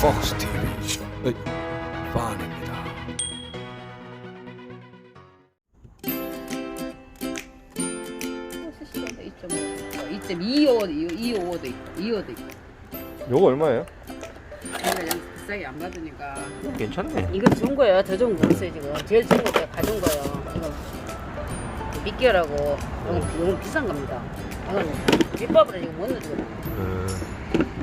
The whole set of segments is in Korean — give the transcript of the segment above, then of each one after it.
Fox TV 반입니다. 수시로도 2.5, 2.25도 2.55도 있고 2호도 있고 요거 얼마예요? 제가 그냥 비싸게 안 받으니까 괜찮네. 이거 좋은 거예요 더 좋은 거 있어요 지금 제일 좋은 거 제가 가져온 거예요 이거 미끼라고 이건, 이건 비싼 겁니다 이건 밑밥으로 지금 못 넣어주거든요 음.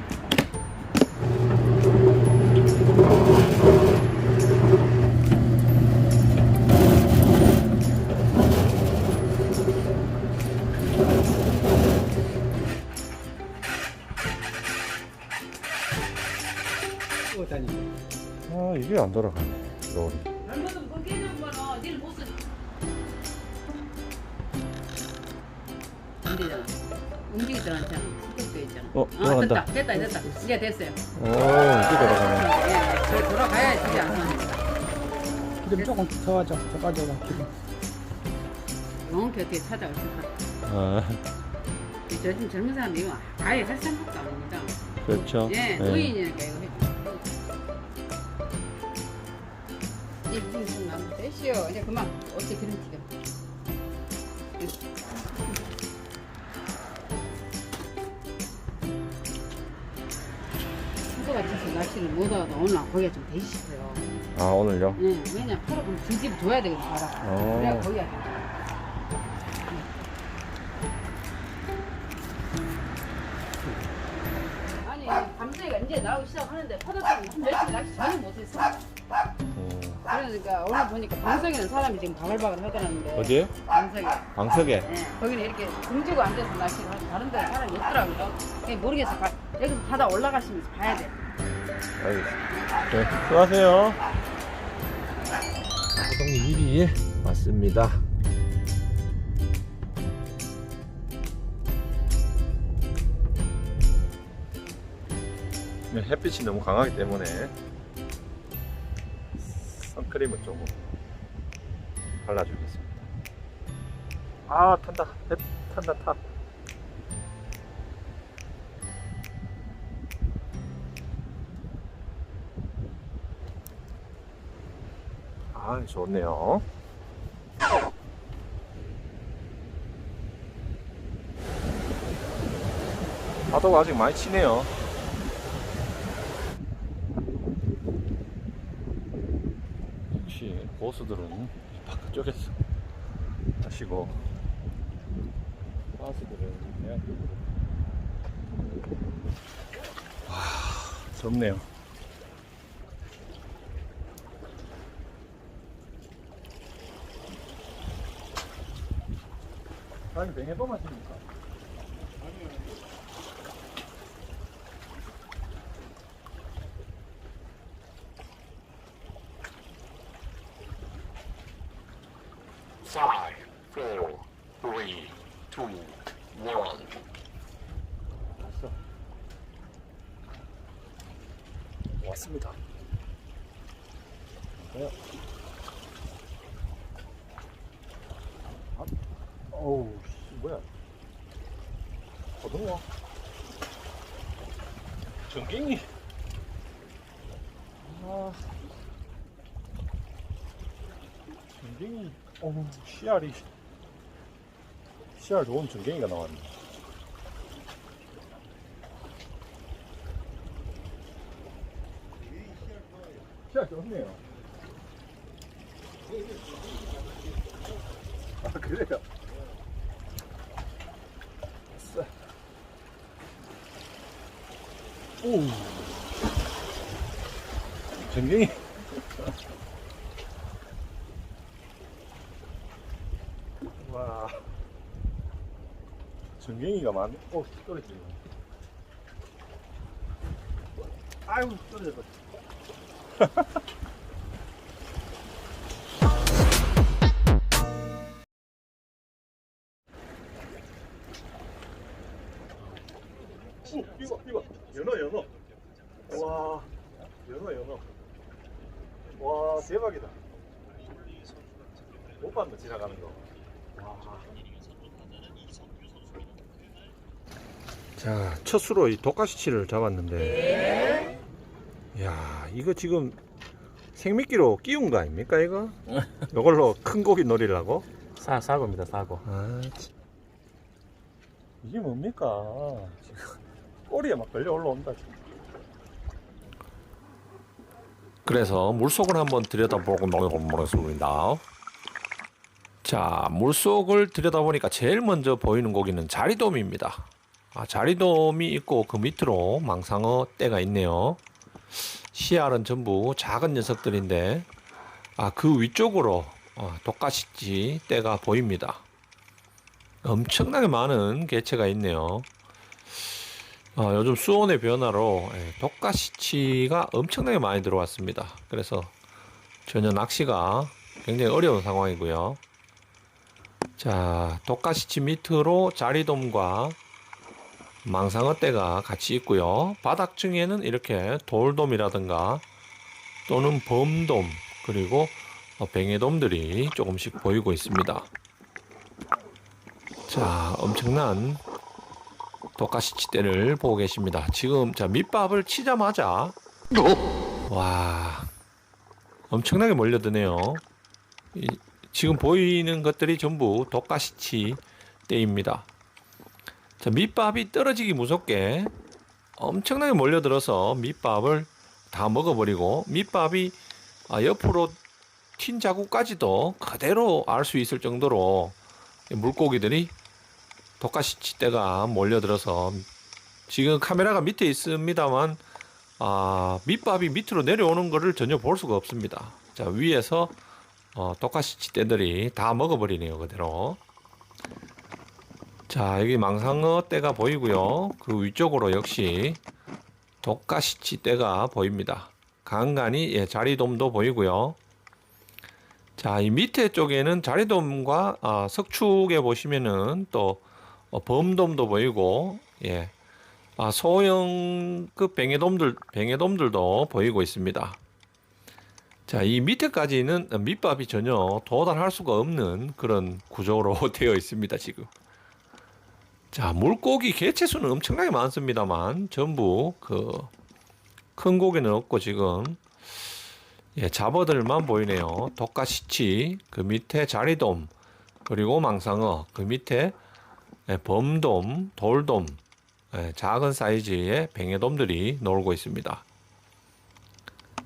아 이게 안 돌아가네. 롤이. 안 되잖아. 움직이지 않잖아. 스톱돼 있잖아. 어, 아, 돌아간다. 됐다, 됐다, 됐다. 이제 됐어요. 오 이게 돌아가네. 예, 예. 저 돌아가야 되지 않습니까? 기름 조금 더 하자. 더 가져가 기름. 정확히 어떻게 찾아올 수가. 아 요즘 젊은 사람이 이거 아예 할 생각도 안 합니다. 그렇죠. 예, 네. 노인이니까 이거 되시오. 이제 그만. 어째 기름 튀겨. 수도 같아서 날씨를 못 와도 오늘 거기가 좀 되기 싶어요. 아 오늘요? 예, 왜냐 팔아 그럼 뒤집어 줘야 되거든, 바라. 어. 그래야 거기가 돼. 아니, 감정이가 이제 나오기 시작하는데 파도팀이 한 며칠 낚시 전혀 못했어. 음. 그러니까 오늘 보니까 방석에는 사람이 지금 바글바글 하더라는데. 어디에요? 방석에. 방석에. 예, 거기는 이렇게 등지고 앉아서 낚시를 하고 다른 데는 사람이 없더라고요. 그냥 모르겠어. 가- 여기 바다 올라가시면서 봐야 돼. 알겠습니다. 네, 수고하세요. 고동리 1위 맞습니다. 네, 햇빛이 너무 강하기 때문에 선 크림을 조금 발라주겠습니다. 아 탄다, 햇, 탄다 타. 아 좋네요. 파도가 아직 많이 치네요. 고수들은 바깥쪽에서 하시고 가수들은 그냥 와 덥네요. 아니 맹해도 마십니까? Five, four, three, two, one. 왔어. 왔습니다. 네. 아, 어우, 씨, 뭐야? 고등어. 전갱이. 아. 전갱이. 어우, 씨알이. 씨알 좋은 전갱이가 나왔네. 씨알 좋네요. 아, 그래요? 오. 전갱이. 와. 전갱이가 많네. 오, 떨어지네. 아유, 떨어졌어. 오, 이거, 이거. 연어, 연어. 와, 연어, 연어. 와, 대박이다. 못 봤네, 지나가는 거. 와. 자, 첫 수로 이 독가시치를 잡았는데 야 이거 지금 생미끼로 끼운 거 아닙니까 이거? 이걸로 큰 고기 노리려고? 사, 사고입니다, 사고. 아 참. 이게 뭡니까? 지금 꼬리에 막 걸려 올라온다 지금. 그래서 물속을 한번 들여다보고 보겠습니다. 자, 물속을 들여다보니까 제일 먼저 보이는 고기는 자리돔입니다. 아, 자리돔이 있고 그 밑으로 망상어 떼가 있네요. 씨알은 전부 작은 녀석들인데 아, 그 위쪽으로 어, 독가시치 떼가 보입니다. 엄청나게 많은 개체가 있네요. 어, 요즘 수온의 변화로 예, 독가시치가 엄청나게 많이 들어왔습니다. 그래서 전혀 낚시가 굉장히 어려운 상황이고요. 자, 독가시치 밑으로 자리돔과 망상어 떼가 같이 있고요. 바닥층에는 이렇게 돌돔이라든가 또는 범돔 그리고 어, 뱅에돔들이 조금씩 보이고 있습니다. 자, 엄청난 독가시치 떼를 보고 계십니다. 지금 자 밑밥을 치자마자 와 엄청나게 몰려드네요. 이, 지금 보이는 것들이 전부 독가시치 떼입니다. 자 밑밥이 떨어지기 무섭게 엄청나게 몰려들어서 밑밥을 다 먹어버리고 밑밥이 아, 옆으로 튄 자국까지도 그대로 알 수 있을 정도로 물고기들이 독가시치 떼가 몰려들어서 지금 카메라가 밑에 있습니다만 아, 밑밥이 밑으로 내려오는 것을 전혀 볼 수가 없습니다. 자 위에서 어, 독가시치 떼들이 다 먹어버리네요 그대로. 자 여기 망상어 떼가 보이고요. 그 위쪽으로 역시 독가시치 떼가 보입니다. 간간히 예, 자리돔도 보이고요. 자, 이 밑에 쪽에는 자리돔과 아, 석축에 보시면은 또 어, 범돔도 보이고, 예, 아, 소형급 뱅에돔들, 뱅에돔들도 보이고 있습니다. 자, 이 밑에까지는 밑밥이 전혀 도달할 수가 없는 그런 구조로 되어 있습니다, 지금. 자, 물고기 개체 수는 엄청나게 많습니다만, 전부 그, 큰 고기는 없고 지금, 예, 잡어들만 보이네요. 독가시치, 그 밑에 자리돔, 그리고 망상어, 그 밑에 예, 범돔, 돌돔, 예, 작은 사이즈의 뱅에돔들이 놀고 있습니다.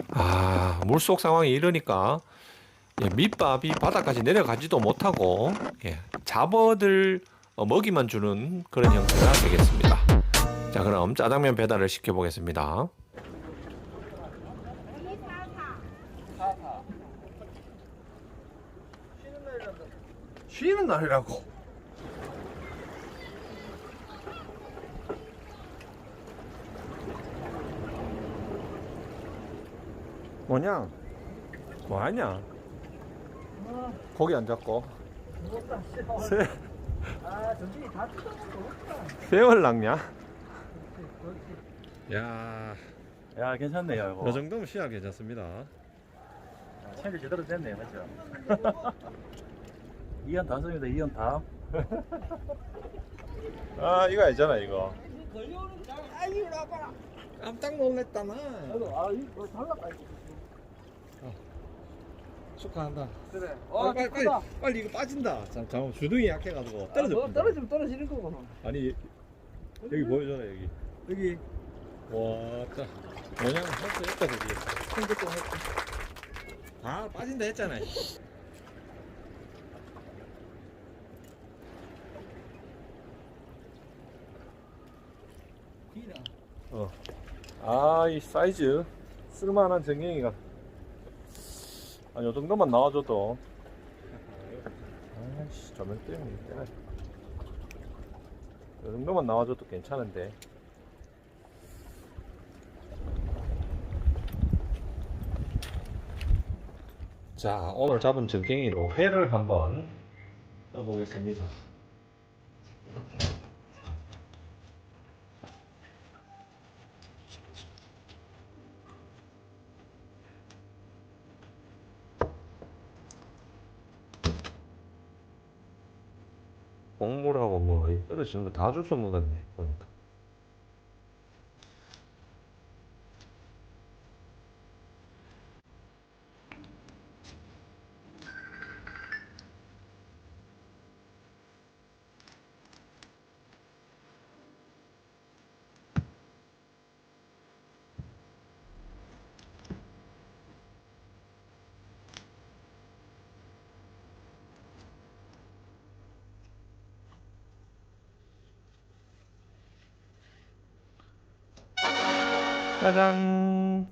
아, 물속 상황이 이러니까 예, 밑밥이 바닥까지 내려가지도 못하고 예, 잡어들 어, 먹이만 주는 그런 형태가 되겠습니다. 자, 그럼 짜장면 배달을 시켜 보겠습니다. 쉬는 날이라고. 뭐냐? 뭐 하냐? 고기 안 잡고. 새, 아, 다 새월 낚냐? 야, 야, 괜찮네요, 이거. 이 정도면 시야 괜찮습니다. 챙겨 제대로 됐네요, 맞죠? 이연 다 씁니다, 이연 다. 아, 이거 알잖아, 이거. 걸려오는 줄 알아. 아이, 이리 와봐라. 깜짝 놀랐다나. 아, 이거 달라가. 축하한다. 그래. 어, 아, 빨리, 빨리, 크다. 빨리 이거 빠진다. 잠, 잠깐 주둥이 약해가지고 떨어져. 아, 뭐 떨어지면 떨어지는 거구나. 아니 여기 보여줘라 여기. 여기 와, 짜. 뭐냐? 했어, 했다 저기. 생겼고 했다. 아, 빠진다 했잖아. 비나. 어. 아, 이 사이즈 쓸만한 정갱이가. 아, 요 정도만 나와줘도. 아이씨, 조명 때문에 때려. 요 정도만 나와줘도 괜찮은데. 자, 오늘 잡은 정갱이로 회를 한번 떠보겠습니다. 곡물하고 뭐 떨어지는 거 다 주워 먹었네 짜잔.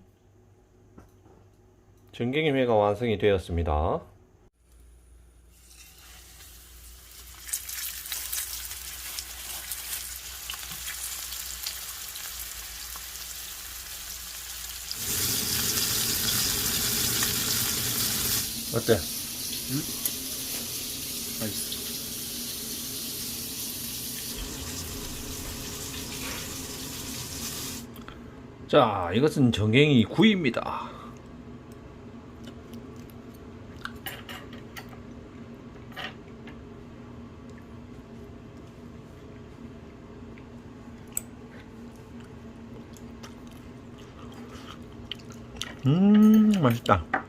전갱이회가 완성이 되었습니다. 어때? 맛 자, 이것은 정갱이 구이입니다. 음, 맛있다.